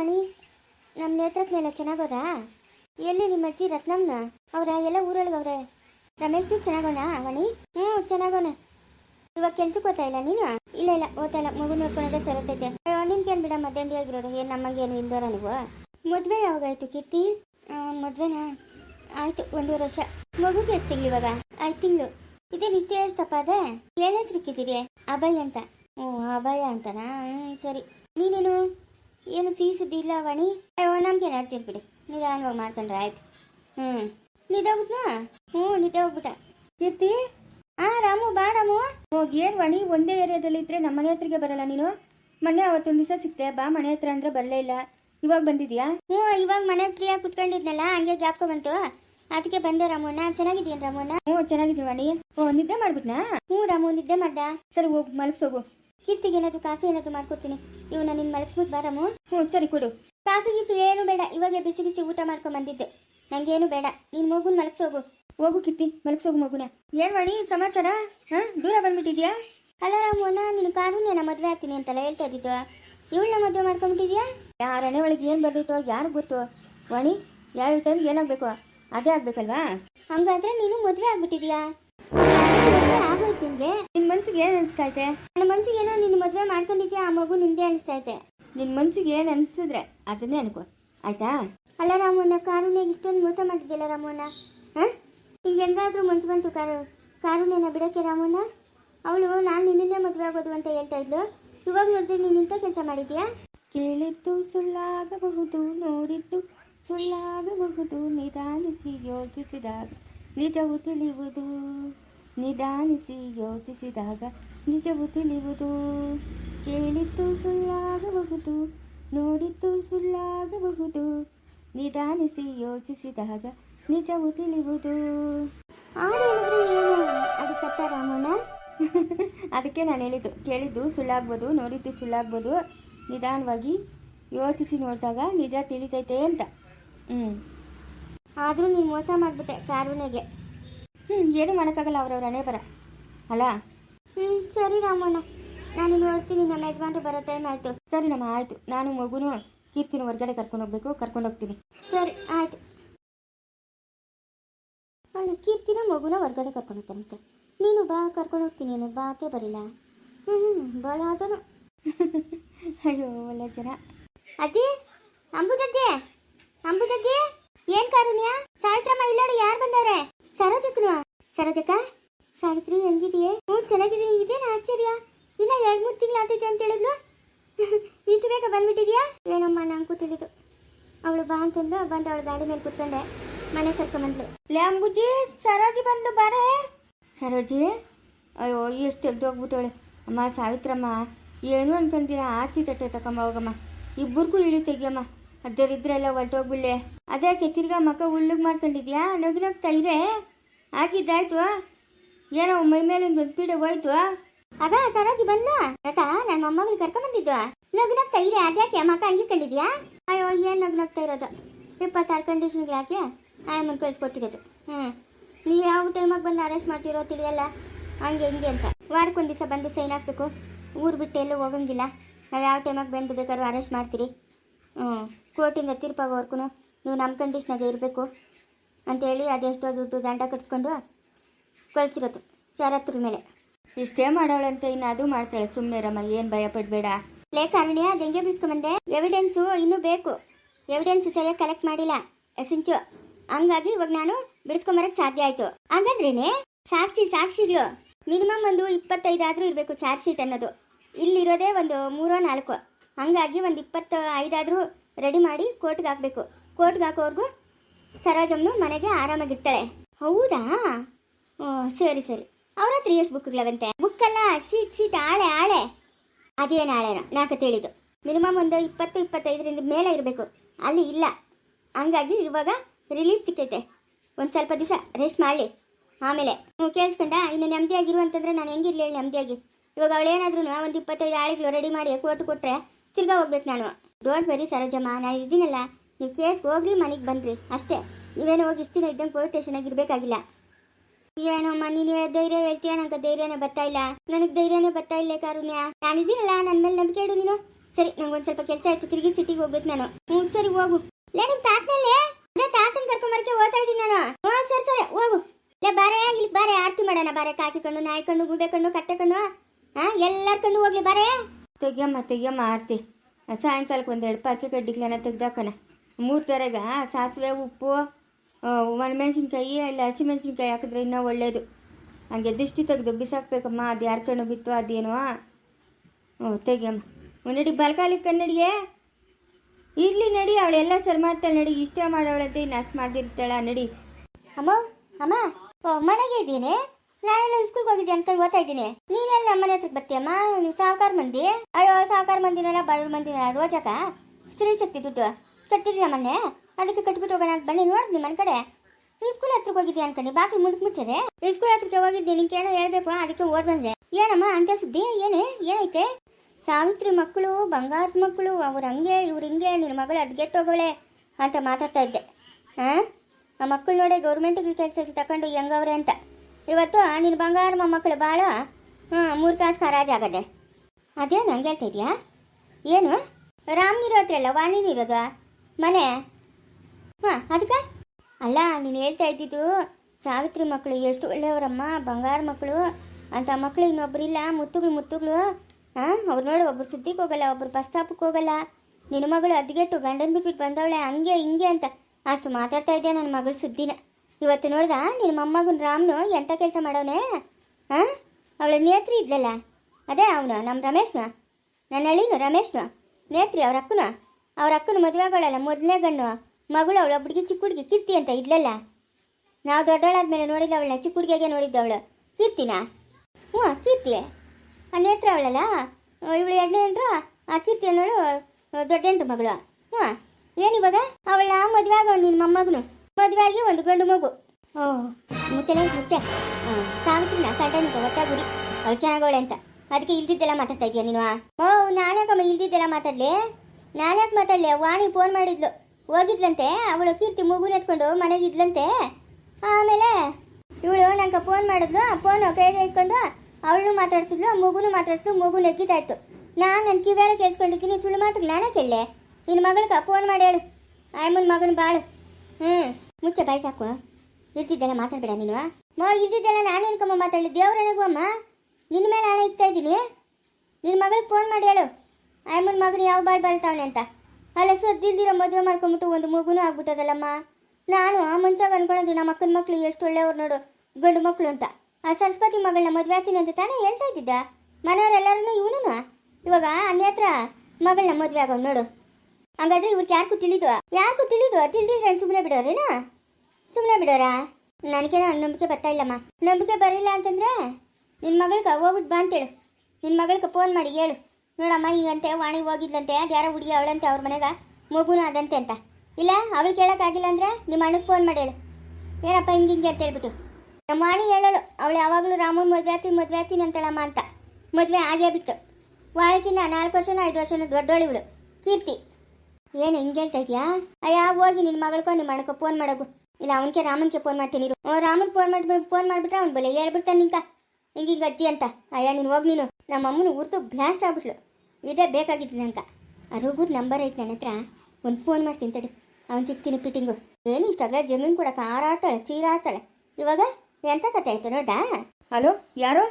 ವಾಣಿ ನಮ್ಮ ನೇತ್ರಜ್ಞೆಲ್ಲ ಚೆನ್ನಾಗೋರಾ ಎಲ್ಲಿ ನಿಮ್ಮ ಅಜ್ಜಿ ರತ್ನಮ್ನ? ಅವರ ಎಲ್ಲ ಊರೊಳಗವ್ರೆ. ರಮೇಶ್ ರಮೇಶ್ನು ಚೆನ್ನಾಗೋಣ ಮಣಿ? ಹ್ಞೂ ಚೆನ್ನಾಗೋಣ ಇವಾಗ ಕೆಲ್ಸಕ್ಕೆ ಓದ್ತಾ ಇಲ್ಲ ನೀನು? ಇಲ್ಲ ಇಲ್ಲ ಓದ್ತಾ ಇಲ್ಲ. ಮಗು ನೋಡ್ಕೊಳ್ಳೋದೇ ಸರತೈತೆ. ನಿಮ್ಗೇನು ಬಿಡ ಮದ್ದಂಡಿ ಆಗಿರೋರು? ಏನು ನಮ್ಮಂಗೇನು ಇಲ್ದೋರ ನೀವು? ಮದುವೆ ಯಾವಾಗಾಯ್ತು ಕೀರ್ತಿ? ಮದುವೆನಾ? ಆಯಿತು, ಒಂದೂವರೆ ವರ್ಷ. ಮಗುಗೆ ಎಷ್ಟು ತಿಂಗಳು ಇವಾಗ? ಐದು ತಿಂಗಳು. ಇದೇನು ಇಷ್ಟೇ ಎಷ್ಟಪ್ಪ ಅದೇ? ಏನೇ ಸಿಕ್ಕಿದ್ದೀರಿ ಅಭಯ್ ಅಂತ. ಹ್ಞೂ ಅಭಯ ಅಂತನಾ? ಹ್ಞೂ ಸರಿ. ನೀನೇನು? ಏನು ಸಿಹಿ ಸುದ್ದಿ ಇಲ್ಲ ವಾಣಿ. ಅಯ್ಯೋ ನಮ್ಗೆ ಅರ್ಜೆಂಟ್ ಬಿಡಿ. ನಿಧಾನವಾಗಿ ಮಾಡ್ಕೊಂಡ್ರೆ ಆಯ್ತು. ಹ್ಞೂ ನಿದ್ದೆ ಹೋಗ್ಬಿಟ್ನಾ ಹ್ಞೂ ನಿದ್ದೆ ಹೋಗ್ಬಿಟ್ಟ ಕೀರ್ತಿ? ಆ ರಾಮು ಬಾ ರಾಮು. ಹೋಗಿ ಏನು ವಾಣಿ ಒಂದೇ ಏರಿಯಾದಲ್ಲಿ ಇದ್ರೆ ನಮ್ಮ ಮನೆ ಹತ್ರಗೆ ಬರಲ್ಲ ನೀನು? ಮೊನ್ನೆ ಅವತ್ತೊಂದು ದಿವಸ ಸಿಕ್ತೆ ಬಾ ಮನೆ ಹತ್ರ ಅಂದ್ರೆ ಬರಲೇ ಇಲ್ಲ. ಇವಾಗ ಬಂದಿದ್ಯಾ? ಹ್ಞೂ ಇವಾಗ ಮನೆ ಫ್ರೀ ಕುತ್ಕೊಂಡಿದ್ನಲ್ಲ ಹಂಗೆ ಗ್ಯಾಪ್ಕೊ ಬಂತು. ಅದಕ್ಕೆ ಬಂದೆ ರಾಮಣ್ಣ ಚೆನ್ನಾಗಿದ್ದೀನಿ ರಾಮುನ ಹ್ಞೂ ಚೆನ್ನಾಗಿದ್ದೀನಿ ವಾಣಿ. ಓ ನಿದ್ದೆ ಮಾಡ್ಬಿಟ್ನಾ? ಹ್ಞೂ ರಾಮು ನಿದ್ದೆ ಮಾಡ್ದ. ಸರಿ ಹೋಗು ಮಲಗಿಸೋಗು. ಕೀರ್ತಿಗೆ ಏನಾದ್ರು ಕಾಫಿ ಏನಾದ್ರು ಮಾಡ್ಕೊಡ್ತೀನಿ. ಇವನ್ನ ನಿನ್ ಮಲಗಿಸ್ಬಿಟ್ಟು ಬಾರಮ್ಮ. ರಾಮು ಹ್ಞೂ ಸರಿ ಕೊಡು. ಕಾಫಿ ಗೀಫಿ ಏನು ಬೇಡ. ಇವಾಗ ಬಿಸಿ ಬಿಸಿ ಊಟ ಮಾಡ್ಕೊಂಡು ಬಂದಿದ್ದೆ. ನಂಗೇನು ಬೇಡ. ನೀನ್ ಮಗುನ್ ಮಲಗಿಸೋಗು. ಹೋಗು ಕಿತ್ತಿ ಮಲಗಿಸೋಗು ಮಗುನ. ಏನ್ ಮಾಡಿ ಸಮಾಚಾರ? ಹಾ ದೂರ ಬಂದ್ಬಿಟ್ಟಿದ್ಯಾ? ಅಲ್ಲ ಅಣ್ಣ ನೀನು ಕಾನೂನೇನ ಮದ್ವೆ ಆಗ್ತೀನಿ ಅಂತೆಲ್ಲ ಹೇಳ್ತಾ ಇದ್ದಿದ್ದು. ಇವಳನ್ನ ಮದುವೆ ಮಾಡ್ಕೊಂಡ್ಬಿಟ್ಟಿದ್ಯಾ? ಯಾರ ಹಣೆ ಒಳಗೆ ಏನು ಬರ್ದಿತ್ತು ಯಾರು ಗೊತ್ತು? ವಾಣಿ ಯಾವ ಟೈಮ್ಗೆ ಏನಾಗಬೇಕು? ಅದೇ ಆಗ್ಬೇಕಲ್ವಾ? ಹಂಗಾದ್ರೆ ನೀನು ಮದುವೆ ಆಗ್ಬಿಟ್ಟಿದ್ಯಾ? ನಿನ್ಗೆ ನಿನ್ ಮನ್ಸಿಗೆ ಏನ್ ಅನಿಸ್ತಾ ಐತೆ ನನ್ನ ಮನ್ಸಿಗೆ ಏನೋ ನಿನ್ನ ಮದುವೆ ಮಾಡ್ಕೊಂಡಿದ್ಯಾ ಆ ಮಗು ನಿಂದೆ ಅನಿಸ್ತಾ ಐತೆ ನಿನ್ ಮನ್ಸಿಗೆ ಏನ್ ಅನ್ಸಿದ್ರೆ ಅದನ್ನೇ ಅನ್ಕೋ. ಆಯ್ತಾ? ಅಲ್ಲ ರಾಮಣ್ಣ ಕಾರುಣ್ಯಾಗ ಇಷ್ಟೊಂದು ಮೋಸ ಮಾಡಿದ್ಯಲ್ಲ ರಾಮಣ್ಣ? ಹಾ? ನಿಂಗೆ ಹೆಂಗಾದ್ರೂ ಮನ್ಸು ಬಂತು ಕಾರು, ಕಾರುಣ್ಯನ ಬಿಡಕ್ಕೆ ರಾಮಣ್ಣ? ಅವಳು, ನಾನು ನಿನ್ನನ್ನೇ ಮದುವೆ ಆಗೋದು ಅಂತ ಹೇಳ್ತಾ ಇದ್ಲು. ಇವಾಗ ನೋಡಿದ್ರೆ ನೀನು ಇಂಥ ಕೆಲಸ ಮಾಡಿದ್ಯಾ? ಕೇಳಿದ್ದು ಸುಳ್ಳಾಗಬಹುದು, ನೋಡಿದ್ದು ಸುಳ್ಳಾಗಬಹುದು, ನಿಧಾನಿಸಿ ಯೋಚಿಸಿದಾಗ ನಿಜವು ತಿಳಿಯುವುದು. ನಿಧಾನಿಸಿ ಯೋಚಿಸಿದಾಗ ನಿಜವು ತಿಳಿಯುವುದು ಕೇಳಿದ್ದು ಸುಳ್ಳಾಗಬಹುದು ನೋಡಿತ್ತು ಸುಳ್ಳಾಗಬಹುದು. ನಿಧಾನಿಸಿ ಯೋಚಿಸಿದಾಗ ನಿಜವು ತಿಳಿಯುವುದು ಅದಕ್ಕೆ ರಾಮಣ್ಣ ಅದಕ್ಕೆ ನಾನು ಹೇಳಿದ್ದು ಕೇಳಿದ್ದು ಸುಳ್ಳಾಗ್ಬೋದು ನೋಡಿದ್ದು ಸುಳ್ಳಾಗ್ಬೋದು. ನಿಧಾನವಾಗಿ ಯೋಚಿಸಿ ನೋಡಿದಾಗ ನಿಜ ತಿಳಿತೈತೆ ಅಂತ. ಹ್ಞೂ ಆದರೂ ನೀನು ಮೋಸ ಮಾಡಿಬಿಟ್ಟೆ ಕಾರುಣಿಗೆ ಹ್ಞೂ ಏನು ಮಾಡೋಕ್ಕಾಗಲ್ಲ ಅವ್ರವ್ರ ಹಣೆ ಬರ. ಅಲ್ಲ ಹ್ಞೂ ಸರಿ ರಾಮಣ್ಣ. ನಾನು ಇನ್ನು ಹೊರಡ್ತೀನಿ ನಮ್ಮ ಯಜಮಾನ್ರು ಬರೋ ಟೈಮ್ ಆಯಿತು. ಸರಿ ನಮ್ಮ ಆಯಿತು. ನಾನು ಮಗುನು ಕೀರ್ತಿನ ಹೊರಗಡೆ ಕರ್ಕೊಂಡು ಹೋಗ್ಬೇಕು ಕರ್ಕೊಂಡು ಹೋಗ್ತೀನಿ. ಸರಿ ಆಯಿತು. ಅವಳು ಕೀರ್ತಿನ ಮಗುನ ಹೊರಗಡೆ ಕರ್ಕೊಂಡು ಹೋಗ್ತಾನಂತೆ ನೀನು ಬಾ ಕರ್ಕೊಂಡು ಹೋಗ್ತೀನಿ ಏನು ಬಾಕೆ ಬರಿಲ್ಲ. ಹ್ಞೂ ಹ್ಞೂ ಬಲ ಆದನು ಅಯ್ಯೋ ಒಳ್ಳೆ ಜನ. ಅಜ್ಜಿ ಅಂಬುಜಜ್ಜೆ ಅಂಬುಜಜ್ಜಿ ಏನು ಕಾರುಣ್ಯ? ಸರೋಜಕ್ಕ? ಸಾವಿತ್ರಿ, ಹೆಂಗಿದೆಯೇ? ಹ್ಞೂ, ಚೆನ್ನಾಗಿದ್ದೀನಿ. ಇದೇನು ಆಶ್ಚರ್ಯ? ಇನ್ನ ಎರಡು ಮೂರು ತಿಂಗಳು ಆಗ್ತೈತೆ ಅಂತ ಹೇಳಿದ್ಲು? ಇಷ್ಟು ಬೇಗ ಬಂದ್ಬಿಟ್ಟಿದ್ಯಾ? ಏನಮ್ಮ, ನಂಗೂ ತಿಳಿದು ಅವಳು ಬಾ ಅಂತಂದು ಬಂದು ಅವಳು ಗಾಡಿ ಮೇಲೆ ಕುತ್ಕೊಂಡೆ. ಮನೆ ಕರ್ಕೊಂಬಂದ್ಲು. ಅಂಬುಜಿ, ಸರೋಜಿ ಬಂದು ಬಾರೆ. ಸರೋಜಿ? ಅಯ್ಯೋ, ಎಷ್ಟು ತೆಗ್ದೋಗ್ಬಿಟ್ಟವಳೆ ಅಮ್ಮ, ಸಾವಿತ್ರಮ್ಮ, ಏನು ಅನ್ಕೊಂತೀರ? ಆರ್ತಿ ತಟ್ಟೆ ತಕಮ್ಮ ಹೋಗಮ್ಮ. ಇಬ್ಬರಿಗೂ ಇಳಿ ತೆಗಿಯಮ್ಮ. ಅದರಿದ್ರೆಲ್ಲ ಹೊರಟೋಗ್ಬಿಡ್ಲೆ. ಅದ್ಯಾಕೆ, ತಿರ್ಗಾ ಮಕ್ಕ ಉಳ್ಳಿಗೆ ಮಾಡ್ಕೊಂಡಿದ್ಯಾ? ನಗು ನಗ್ತಾ ಇರೆ. ಆಗಿದ್ದಾಯ್ತು ಏನೋ ಮೈ ಮೇಲೆ ಒಂದು ಪೀಡೆ ಹೋಯ್ತು ಆಗ ಸರೋಜಿ ಬಂದ್ಲ? ಯಾಕ ನನ್ನ ಮೊಮ್ಮಗಳು ಕರ್ಕೊಂಬಂದಿದ್ದು ನಗು ನಗ್ನಗ್ ಇರೆ ಅದ್ಯಾಕೆ ಮಕ್ಕ ಅಂಗಿಕೊಂಡಿದ್ಯಾ ಅಯ್ಯೋ, ಏನು ನಗು ನಗ್ತಾ ಇರೋದು? ಇಪ್ಪತ್ತಾರು ಕಂಡೀಷನ್ಗೆ ಯಾಕೆ? ಆಯಮ್ಮನ ಕಳ್ಸ್ಕೊತಿರೋದು ಹ್ಞೂ ನೀ ಯಾವ ಟೈಮಾಗ ಬಂದು ಅರೆಸ್ಟ್ ಮಾಡ್ತಿರೋ ತಿಳಿಯಲ್ಲ? ಹಂಗೆ ಹಿಂಗೆ ಅಂತ. ವಾರಕ್ಕೊಂದು ದಿವಸ ಬಂದು ಸೈನ್ ಹಾಕ್ಬೇಕು. ಊರು ಬಿಟ್ಟು ಎಲ್ಲೂ ಹೋಗಂಗಿಲ್ಲ. ನಾವು ಯಾವ ಟೈಮಾಗ ಬಂದು ಬೇಕಾದ್ರೂ ಅರೆಸ್ಟ್ ಮಾಡ್ತೀರಿ. ಹ್ಞೂ ಕೋರ್ಟಿಂದ ತೀರ್ಪಾಗೋರ್ಗು ನೀವು ನಮ್ಮ ಕಂಡೀಷ್ನಾಗೆ ಇರಬೇಕು. ಅಂತೇಳಿ ಅದೆಷ್ಟೋ ದುಡ್ಡು ದಂಡ ಕಟ್ಸ್ಕೊಂಡು ಕಳ್ಸಿರೋದು ಶರತ್ರ ಮೇಲೆ. ಇಷ್ಟೇ ಮಾಡೋಳಂತ ಇನ್ನು ಅದು ಮಾಡ್ತಾಳೆ. ಸುಮ್ಮನೆ ರಮ್ಮ ಏನು ಭಯ ಪಡಬೇಡ. ಲೇ ಕಾರಣ್ಯ ಹೆಂಗೆ ಬಿಸ್ಕೊಂಬಂದೆ? ಎವಿಡೆನ್ಸು ಇನ್ನೂ ಬೇಕು. ಎವಿಡೆನ್ಸ್ ಸರಿಯಾಗಿ ಕಲೆಕ್ಟ್ ಮಾಡಿಲ್ಲ. ಸಿಂಚು ಹಂಗಾಗಿ ಇವಾಗ ನಾನು ಬಿಡಿಸ್ಕೊಂಬರಕ್ ಸಾಧ್ಯ ಆಯ್ತು. ಹಾಗಾದ್ರೇನೆ? ಸಾಕ್ಷಿ ಸಾಕ್ಷಿಗಳು. ಮಿನಿಮಮ್ ಒಂದು ಇಪ್ಪತ್ತೈದು ಆದ್ರೂ ಇರಬೇಕು ಚಾರ್ಜ್ ಶೀಟ್ ಅನ್ನೋದು. ಇಲ್ಲಿರೋದೇ ಒಂದು ಮೂರೋ ನಾಲ್ಕು. ಹಂಗಾಗಿ ಒಂದು ಇಪ್ಪತ್ತು ಐದಾದರೂ ರೆಡಿ ಮಾಡಿ ಕೋರ್ಟ್ಗೆ ಹಾಕಬೇಕು. ಕೋರ್ಟ್ಗೆ ಹಾಕೋರ್ಗು ಸರೋಜಮ್ನು ಮನೆಗೆ ಆರಾಮಾಗಿರ್ತಾಳೆ. ಹೌದಾ? ಸರಿ ಸರಿ. ಅವರ ಹತ್ರ ಎಷ್ಟು ಬುಕ್ಗಳವಂತೆ ಬುಕ್ಕಲ್ಲ ಶೀಟ್ ಶೀಟ್ ಆಳೆ ಆಳೆ. ಅದೇನು ಆಳೆನೋ? ನಾಲ್ಕು ತಿಳಿದು ಮಿನಿಮಮ್ ಒಂದು ಇಪ್ಪತ್ತು, ಇಪ್ಪತ್ತೈದರಿಂದ ಮೇಲೆ ಇರಬೇಕು. ಅಲ್ಲಿ ಇಲ್ಲ. ಹಂಗಾಗಿ ಇವಾಗ ರಿಲೀಫ್ ಸಿಕ್ಕೈತೆ. ಒಂದು ಸ್ವಲ್ಪ ದಿವಸ ರೆಸ್ಟ್ ಮಾಡಲಿ. ಆಮೇಲೆ ಹ್ಞೂ ಕೇಳಿಸ್ಕೊಂಡ? ಇನ್ನು ನೆಮ್ಮದಿಯಾಗಿರು ಅಂತಂದ್ರೆ ನಾನು ಹೆಂಗಿರ್ಲಿ ಹೇಳಿ ನೆಮ್ಮದಿಯಾಗಿ? ಇವಾಗ ಅವಳೇನಾದ್ರೂ ಒಂದು ಇಪ್ಪತ್ತೈದು ಆಳಿಗಳು ರೆಡಿ ಮಾಡಿ ಕೋರ್ಟ್ ಕೊಟ್ಟರೆ ತಿರ್ಗಾ ಹೋಗ್ಬೇಕು ನಾನು. ಡೋಂಟ್ ವೆರಿ ಸರೋಜಮ್ಮ, ನಾನು ಇದ್ದೀನಲ್ಲ. ನೀವು ಕೇಸ್ಗೆ ಹೋಗ್ರಿ ಮನೆಗೆ ಬನ್ನಿರಿ ಅಷ್ಟೇ. ನೀವೇನೋ ಹೋಗಿ ಇಷ್ಟಿನ ಇದ್ದಂಗೆ ಪೊಲೀಸ್ ಸ್ಟೇಷನಾಗ ಇರಬೇಕಾಗಿಲ್ಲ. ಏನಮ್ಮ ನೀನು ಧೈರ್ಯ ಹೇಳ್ತೀಯ? ನಂಗೆ ಧೈರ್ಯನೇ ಬರ್ತಾ ಇಲ್ಲ. ನನಗೆ ಧೈರ್ಯನೇ ಬರ್ತಾ ಇಲ್ಲ ಕಾರುಣ್ಯ. ನಾನಿದ್ದೀನಲ್ಲ ನನ್ನ ಮೇಲೆ ನಂಬಿಕೆ ಇಡು ನೀನು. ಸರಿ, ನಂಗೆ ಒಂದು ಸ್ವಲ್ಪ ಕೆಲಸ ಆಯ್ತು, ತಿರುಗಿ ಸಿಟಿಗೆ ಹೋಗ್ಬೇಕು ನಾನು. ಹ್ಞೂ ಸರಿ, ಹೋಗು. ಲೇ ನಿಮ್ಮ ತಾತನಲ್ಲೇ? ಅದೇ ತಾತನ ಕರ್ಕೊಂಬರಕ್ಕೆ ಓದ್ತಾ ಇದ್ದೀನಿ ನಾನು. ಹ್ಞೂ ಸರಿ ಸರಿ, ಹೋಗು. ಲೇ, ಬಾರೆ ಇಲ್ಲಿ ಬಾರೆ, ಆರತಿ ಮಾಡೋಣ, ಬಾರೆ. ಕಾಕಿ ಕಣ್ಣು, ನಾಯಿ ಕಣ್ಣು ಕಣ್ಣು ಕಟ್ಟೆ ಕಣ್ಣು ಹಾ, ಎಲ್ಲರ ಕಣ್ಣು ಹೋಗ್ಲಿ, ಬಾರೆ. ತೆಗಿಯಮ್ಮ ತೆಗಿಯಮ್ಮ, ಆರತಿ. ಸಾಯಂಕಾಲಕ್ಕೆ ಒಂದು ಎರಡು ಪಾರ್ಕೆ ಕಡ್ಡಿಗ್ಲನ ಮೂರು ಥರಗ ಸಾಸಿವೆ, ಉಪ್ಪು ಒಣಮೆಣ್ಸಿನ್ಕಾಯಿ ಇಲ್ಲ ಹಸಿಮೆಣ್ಸಿನ್ಕಾಯಿ ಹಾಕಿದ್ರೆ ಇನ್ನೂ ಒಳ್ಳೇದು. ಹಂಗೆ ದಿಷ್ಟಿ ತೆಗೆದು ಬಿಸಾಕ್ಬೇಕಮ್ಮ, ಅದು ಯಾರ ಕಣ್ಣು ಬಿತ್ತು ಅದೇನೋ. ಹ್ಞೂ, ತೆಗಿಯಮ್ಮ. ಹ್ಞೂ ನಡಿ, ಬಲ್ಕಾಲಿ ಕನ್ನಡಿಗೆ ಇರಲಿ ನಡಿ ಅವಳೆಲ್ಲ ಸರ್ ಮಾಡ್ತಾಳೆ ನಡಿ, ಇಷ್ಟ ಮಾಡೋಳಂತೆ ಇನ್ನು ಅಷ್ಟು ಮಾಡ್ದಿರ್ತಾಳ, ನಡಿ. ಅಮ್ಮ ಅಮ್ಮ ಮನೆಗೆ ಇದ್ದೀನಿ? ನಾನೆಲ್ಲ ಸ್ಕೂಲ್ಗೆ ಹೋಗಿದ್ದೆ ಅಂತ ಓದ್ತಾ ಇದ್ದೀನಿ. ನೀನೆಲ್ಲ ನಮ್ಮ ಮನೆ ಹತ್ರಕ್ಕೆ ಬರ್ತೀಯಮ್ಮ? ನೀವು ಸಾವುಕಾರ ಮಂದಿ? ಅಯ್ಯೋ, ಸಾವುಕಾರ ಮಂದಿನೆಲ್ಲ, ಬಡವ್ರ ಮಂದಿನ ರೋಜಕ ಸ್ತ್ರೀ ಶಕ್ತಿ ದುಡ್ಡು. ಕಟ್ಟಿರಲಿಲ್ಲ ಮೊನ್ನೆ ಅದಕ್ಕೆ ಕಟ್ಬಿಟ್ಟು ಹೋಗೋಣ ಅಂತ ಬನ್ನಿ ನೋಡಿದ್ನಿ ಮನೆ ಕಡೆ. ಸ್ಕೂಲ್ ಹತ್ರಕ್ಕೆ ಹೋಗಿದ್ದೆ ಅನ್ಕೊಂಡು ಬಾಕಿ ಮುಂದಕ್ಕೆ ಮುಚ್ಚರೆ ಈ ಸ್ಕೂಲ್ ಹತ್ರಕ್ಕೆ ಹೋಗಿದ್ದೆ, ನಿಂಗೆ ಏನೋ ಹೇಳ್ಬೇಕು, ಅದಕ್ಕೆ ಓಡ್ ಬಂದೆ. ಏನಮ್ಮ, ಅಂತ ಸುದ್ದಿ? ಏನೇ? ಏನೈತೆ? ಸಾವಿತ್ರಿ ಮಕ್ಕಳು, ಬಂಗಾರದ ಮಕ್ಕಳು, ಅವ್ರು ಹಂಗೆ, ಇವ್ರು ಹಿಂಗೆ ನಿನ್ನ ಮಗಳು ಅದು ಅದ್ಗೆಟ್ಟೋಗೋಳೆ ಅಂತ ಮಾತಾಡ್ತಾ ಇದ್ದೆ. ಹಾಂ ಆ ಮಕ್ಕಳು ನೋಡಿ ಗೌರ್ಮೆಂಟ್ಗೆ ಕೆಲಸಕ್ಕೆ ತಗೊಂಡು ಹೆಂಗವ್ರೆ ಅಂತ. ಇವತ್ತು ನಿನ್ನ ಬಂಗಾರ ಮಕ್ಕಳು ಭಾಳ ಹ್ಞೂ ಮೂರು ಕಾಸು ಖರಾಜ್ ಆಗದೆ. ಅದೇನು ಹಂಗೆ ಹೇಳ್ತಿದ್ಯಾ ಏನು ಏನು? ರಾಮ್ನಿರೋ ಹತ್ರ ಅಲ್ಲ ವಾಣಿನಿರೋದು? ಮನೆ? ಹಾಂ ಅದಕ್ಕೆ? ಅಲ್ಲ, ನೀನು ಹೇಳ್ತಾ ಇದ್ದಿದ್ದು ಸಾವಿತ್ರಿ ಮಕ್ಕಳು ಎಷ್ಟು ಒಳ್ಳೆಯವರಮ್ಮ, ಬಂಗಾರ ಮಕ್ಕಳು ಅಂತ ಮಕ್ಕಳು ಇನ್ನೊಬ್ಬರಿಲ್ಲ ಮುತ್ತುಗಳು ಮುತ್ತುಗಳು. ಹಾಂ ಅವ್ರು ನೋಡಿ, ಒಬ್ರು ಸುದ್ದಿಗೆ ಹೋಗಲ್ಲ, ಒಬ್ರು ಬಸ್ ಸ್ಟಾಪಕ್ಕೆ ಹೋಗಲ್ಲ. ನಿನ್ನ ಮಗಳು ಅದ್ಗೆಟ್ಟು ಗಂಡನ ಬಿಟ್ಬಿಟ್ಟು ಬಂದವಳೆ, ಹಂಗೆ, ಹಿಂಗೆ ಅಂತ. ಅಷ್ಟು ಮಾತಾಡ್ತಾ ಇದ್ದೆ ನನ್ನ ಮಗಳು ಸುದ್ದಿನ? ಇವತ್ತು ನೋಡ್ದ ನಿನ್ನ ಮೊಮ್ಮಗನ ರಾಮ್ನು ಎಂಥ ಕೆಲಸ ಮಾಡವನೆ ಹಾಂ ಅವಳ ನೇತ್ರಿ ಇದ್ಲಲ್ಲ? ಅದೇ ಅವನು ನಮ್ಮ ರಮೇಶ್ನ? ನನ್ನ ಅಳಿನು ರಮೇಶ್ನು? ನೇತ್ರಿ ಅವ್ರ ಅಕ್ಕನ? ಅವ್ರ ಅಕ್ಕನ ಮದುವೆ ಆಗೋಳಲ್ಲ ಮೊದಲನೇ ಗಣ್ಣು ಮಗಳು ಅವಳು ಒಬ್ಬಳಿಗೆ ಚಿಕ್ಕ ಹುಡುಗಿ, ಕೀರ್ತಿ ಅಂತ ಇದ್ಲಲ್ಲ. ನಾವು ದೊಡ್ಡವಳಾದ್ಮೇಲೆ ನೋಡಿಲ್ಲ ಅವಳನ್ನ ಚಿಕ್ಕ ಹುಡುಗಿಗೆ ನೋಡಿದ್ದವಳು ಕೀರ್ತಿನಾ? ಹ್ಞೂ, ಕೀರ್ತಿ. ನೇತ್ರ ಅವಳಲ್ಲ? ಇವಳು ಎರಡನೇ ಏನ್ರ ಆ ಕೀರ್ತಿ ಅನ್ನೋಳು ದೊಡ್ಡ ಮಗಳು. ಹ್ಞೂ. ಏನಿವಾಗ ಅವಳ ಮದುವೆ ಆಗೋ ನಿನ್ನ ಮೊಮ್ಮಗನು. ಮದುವೆ ಆಗಿ ಒಂದು ಗಂಡು ಮಗು. ಓ ಮುಚ್ಚಲೇ ಮುಚ್ಚೆ. ಸಾವಿತ್ರಿನ ಕಂಟನಿಗೆ ಒಟ್ಟಾಗುಡಿ ಅವಳು ಚೆನ್ನಾಗವಳೆ ಅಂತ. ಅದಕ್ಕೆ ಇಲ್ದಿದ್ದೆಲ್ಲ ಮಾತಾಡ್ತಾ ಇದೀಯ ನೀನು ಓ ಕಮ್ಮ ಇಲ್ದಿದ್ದೆಲ್ಲ ಮಾತಾಡ್ಲಿ? ನಾನ್ಯಾಕೆ ಮಾತಾಡಲಿ, ವಾಣಿ ಫೋನ್ ಮಾಡಿದ್ಲು. ಹೋಗಿದ್ಲಂತೆ, ಅವಳು ಕೀರ್ತಿ ಮಗುನ ಎತ್ಕೊಂಡು ಮನೆಗೆ ಇದ್ಲಂತೆ. ಆಮೇಲೆ ಇವಳು ನಂಗೆ ಫೋನ್ ಮಾಡಿದ್ಲು ಫೋನು ಕೈಗೆ ಇಟ್ಕೊಂಡು ಅವಳನ್ನು ಮಾತಾಡ್ಸಿದ್ಲು, ಮಗುನು ಮಾತಾಡ್ಸಿದ್ಲು ಮಗು ನೆಗ್ಗಿದಾಯ್ತು ನಾನು ನನ್ನ ಕಿವ್ಯಾರ ಕೇಳಿಸ್ಕೊಂಡಿದ್ದೀನಿ, ಸುಳ್ಳು ಮಾತ್ರ ನಾನೇ ಕೇಳಲೆ? ನಿನ್ನ ಮಗಳಿಗೆ ಫೋನ್ ಮಾಡಿ ಹೇಳು. ಆಯಮ್ಮನ ಮಗನ ಬಾಳು. ಹ್ಞೂ ಮುಚ್ಚ ಬಾಯಿ ಸಾಕು. ಇಲ್ತಿದ್ದೆಲ್ಲ ಮಾತಾಡಬೇಡ ನೀನು. ಮೋ ಇಲ್ತಿದ್ದೆಲ್ಲ ನಾನು ಎನ್ಕಮ್ಮ ಮಾತಾಡಲಿ? ದೇವ್ರನಿಗೂ ಅಮ್ಮ ನಿನ್ನ ಮೇಲೆ ಹಣ ಇಕ್ತಾ ಇದ್ದೀನಿ. ನಿನ್ನ ಮಗಳಿಗೆ ಫೋನ್ ಮಾಡಿ ಹೇಳು. ಆಯಮ್ಮನ ಮಗನ ಯಾವ ಬಾಳ್ ಬಾಳ್ತಾವನೆ ಅಂತ? ಅಲ್ಲ ಸದ್ದಿಲ್ದಿರೋ ಮದುವೆ ಮಾಡ್ಕೊಂಬಿಟ್ಟು ಒಂದು ಮಗುನೂ ಆಗ್ಬಿಟ್ಟದಲ್ಲಮ್ಮ? ನಾನು ಆ ಮುಂಚಾಗ ಅನ್ಕೊಂಡಿದ್ರು ನಮ್ಮ ಅಕ್ಕನ ಮಕ್ಳು ಎಷ್ಟು ಒಳ್ಳೆಯವ್ರು ನೋಡು, ಗಂಡು ಮಕ್ಕಳು ಅಂತ. ಆ ಸರಸ್ವತಿ ಮಗಳನ್ನ ಮದುವೆ ಆಗ್ತೀನಿ ಅಂತ ತಾನೇ ಹೇಳ್ತಾ ಇದ್ದಿದ್ದ? ಮನೆಯವರೆಲ್ಲರೂ ಇವನು ಇವಾಗ ಅನ್ಯತ್ರ ಮಗಳನ್ನ ಮದುವೆ ಆಗೋ ನೋಡು. ಹಂಗಾದ್ರೆ ಇವ್ರಿಗೆ ಯಾರಿಗೂ ತಿಳಿದು ಯಾರಿಗೂ ತಿಳಿದು ತಿಳಿದಿದ್ರೆ ಸುಮ್ಮನೆ ಬಿಡೋರೇನಾ? ಸುಮ್ಮನೆ ಬಿಡೋರಾ? ನನಗೇನೋ ನಂಬಿಕೆ ಬರ್ತಾ ಇಲ್ಲಮ್ಮ. ನಂಬಿಕೆ ಬರಲಿಲ್ಲ ಅಂತಂದ್ರೆ ನಿನ್ನ ಮಗಳಿಗೆ ಹೋಗುದು ಬಾ ಅಂತೇಳು. ನಿನ್ನ ಮಗಳಿಗೆ ಫೋನ್ ಮಾಡಿ ಹೇಳು. ನೋಡಮ್ಮ ಹಿಂಗಂತೆ ವಾಣಿಗೆ ಹೋಗಿದ್ಲಂತೆ ಯಾರೋ ಹುಡುಗಿ ಅವಳಂತೆ ಅವ್ರ ಮನೆಗ, ಮಗುನ ಅದಂತೆ ಅಂತ. ಇಲ್ಲ, ಅವಳು ಕೇಳೋಕ್ಕಾಗಿಲ್ಲ ಅಂದರೆ ನಿಮ್ಮ ಅಣ್ಣಗೆ ಫೋನ್ ಮಾಡಿ ಹೇಳು ಏನಪ್ಪ ಹಿಂಗೆ ಹಿಂಗೆ ಅಂತ ಹೇಳ್ಬಿಟ್ಟು. ನಮ್ಮ ವಾಣಿ ಹೇಳೋಳು, ಅವಳು ಯಾವಾಗಲೂ ರಾಮನ್ ಮದುವೆ ಆಗ್ತೀನಿ ಮದುವೆ ಆಗ್ತೀನಿ ಅಂತಳಮ್ಮ ಅಂತ. ಮದುವೆ ಆಗೇ ಬಿಟ್ಟು. ವಾಣಿಕಿನ ನಾಲ್ಕು ವರ್ಷನ, ಐದು ವರ್ಷನ ದೊಡ್ಡೋಳು ಇವಳು. ಕೀರ್ತಿ. ಏನು ಹಿಂಗೆ ಹೇಳ್ತಾ ಇದೆಯಾ? ಅಯ್ಯ, ಹೋಗಿ ನಿನ್ನ ಮಗಳ್ಕೋ ನಿಮ್ಮ ಅಣ್ಣಕ್ಕೋ ಫೋನ್ ಮಾಡೋಗು. ಇಲ್ಲ, ಅವನಿಗೆ ರಾಮನ್ಗೆ ಫೋನ್ ಮಾಡ್ತೀನಿ ರಾಮನ್ ಫೋನ್ ಮಾಡಿ ಫೋನ್ ಮಾಡಿಬಿಟ್ರೆ ಅವ್ನು ಬಲೆ ಹೇಳ್ಬಿಡ್ತಾನೆ ನಿಂಕ. ಹಿಂಗೆ ಹಿಂಗೆ ಅಜ್ಜಿ ಅಂತ. ಅಯ್ಯ, ನೀನು ಹೋಗಿ ನೀನು. ನಮ್ಮ ಅಮ್ಮನ ಉರ್ತು ಬ್ಲಾಸ್ಟ್ ಆಗ್ಬಿಟ್ಲು. ಇದೇ ಬೇಕಾಗಿತ್ತು ನಂಕ ಆ ರಘುರ್ ನಂಬರ್ ಐತೆ ನನ್ನ ಹತ್ರ. ಒಂದು ಫೋನ್ ಮಾಡ್ತೀನಿ ತಡಿ ಅವ್ನು ಚಿಕ್ಕಿನ ಫಿಟ್ಟಿಂಗು ಏನು ಇಷ್ಟಾಗಲ್ಲ ಜಮೀನು ಕೊಡಕ್ಕೆ ಚೀರ ಆಡ್ತಾಳೆ ಇವಾಗ ಎಂಥ ಕತೆ ಆಯ್ತು ನೋಡಾ ಹಲೋ ಯಾರೋ?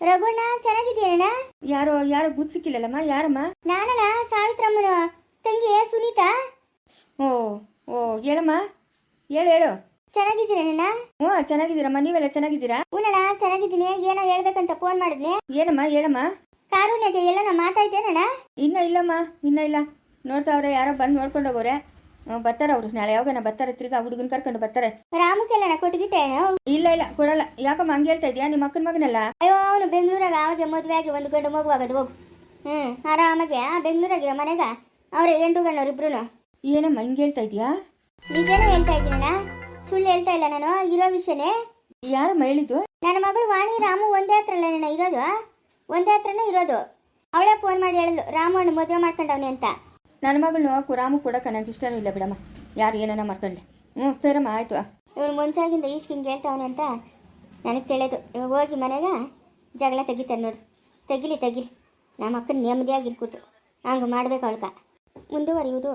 ರಘುಣ್ಣ ಚೆನ್ನಾಗಿದ್ದೀಯಣ್ಣ ಯಾರೋ ಯಾರೋ ಗುದ್ ಸಿಕ್ಕಿಲ್ಲಲ್ಲಮ್ಮ ಯಾರಮ್ಮ? ನಾನಣ್ಣ ಸಾವಿತ್ರಮ್ಮನ ತಂಗಿ ಸುನೀತಾ. ಓ ಓ ಹೇಳಮ್ಮ. ಹೇಳು ಹೇಳು. ಚೆನ್ನಾಗಿದ್ದೀರಣ್ಣ ಹ್ಞೂ ಚೆನ್ನಾಗಿದ್ದೀರಮ್ಮ. ನೀವೆಲ್ಲ ಚೆನ್ನಾಗಿದ್ದೀರಾ? ಹೂನಣ್ಣ ಚೆನ್ನಾಗಿದ್ದೀನಿ. ಏನೋ ಹೇಳ್ಬೇಕಂತ ಫೋನ್ ಮಾಡಿದ್ನೆ. ಏನಮ್ಮ ಹೇಳಮ್ಮ? ಕಾರುಣ್ಯಗೆ ಎಲ್ಲ ಮಾತಾಯ್ತೇನಣ್ಣ ಇನ್ನ ಇಲ್ಲಮ್ಮ ಇನ್ನ ಇಲ್ಲ. ನೋಡ್ತಾವ್ರೆ ಯಾರೋ ಬಂದು ನೋಡ್ಕೊಂಡು ಹೋಗೋರೆ. ಬರ್ತಾರೆ ಅವರು. ನಾಳೆ ಯಾವಾಗ ಬರ್ತಾರೆ ತಿರ್ಗಾ ಹುಡುಗನ ಕರ್ಕೊಂಡು ಬರ್ತಾರೆ. ರಾಮಕ್ಕೆಲ್ಲ ಕೊಟ್ಟಿಗಿಟ್ಟೇನು ಇಲ್ಲ ಇಲ್ಲ ಕೊಡಲ್ಲ. ಯಾಕಮ್ಮ ಹಂಗೆ ಹೇಳ್ತಾ ಇದೀಯಾ? ನಿಮ್ಮ ಅಕ್ಕನ ಮಗನಲ್ಲ? ಅಯ್ಯೋ ಅವನು ಬೆಂಗಳೂರಾಗ ಅವಾಗ ಮದುವೆ ಆಗಿ ಒಂದು ಗಂಡು ಮಗು ಆಗೋದು ಹೋಗು. ಹ್ಞೂ ಆರಾಮಾಗೆ ಆ ಬೆಂಗಳೂರಾಗಿರೋ ಮನೆಗ? ಅವ್ರ ಎಂಟು ಗಂಡವ್ರು ಇಬ್ರು ಏನಮ್ಮ ಹಿಂಗೆ ಹೇಳ್ತಾ ಇದೀಯಾ? ನಿಜನೇ ಹೇಳ್ತಾ ಇದ್ದೀನಣ್ಣ. ಸುಳ್ಳು ಹೇಳ್ತಾ ಇಲ್ಲ ನಾನು ಇರೋ ವಿಷಯನೇ. ಯಾರಮ್ಮ ಹೇಳಿದ್ದು? ನನ್ನ ಮಗಳು ವಾಣಿ ರಾಮು ಒಂದೇ ಹತ್ರ ಇರೋದು? ಒಂದೇ ಹತ್ರನೇ ಇರೋದು. ಅವಳೇ ಫೋನ್ ಮಾಡಿ ಹೇಳಿದ್ಲು ರಾಮಣ್ಣ ಮದುವೆ ಮಾಡ್ಕೊಂಡವನೆ ಅಂತ. ನನ್ನ ಮಗಳನ್ನ ರಾಮು ಕೂಡ ನನಗೆ ಇಷ್ಟನೂ ಇಲ್ಲ ಬಿಡಮ್ಮ. ಯಾರು ಏನನ್ನ ಮಾಡ್ಕೊಂಡ್ಲೆ ಹ್ಞೂ ಸರಮ್ಮ ಆಯಿತು. ಇವನು ಮುಂಚಾಗಿಂದ ಈಶ್ಕ್ ಹಿಂಗೆ ಹೇಳ್ತಾವನೆ ಅಂತ ನನಗೆ ತಿಳಿಯೋದು ಇವಾಗ ಹೋಗಿ ಮನೆಗೆ ಜಗಳ ತೆಗಿತಾನೆ ನೋಡು. ತೆಗಿಲಿ ತೆಗಿಲಿ. ನಮ್ಮ ಅಕ್ಕನ ನೆಮ್ಮದಿಯಾಗಿ ಕೂತು ಹಂಗೆ ಮಾಡ್ಬೇಕು ಅವಳ್ಕ ಮುಂದುವರಿಯುವುದು.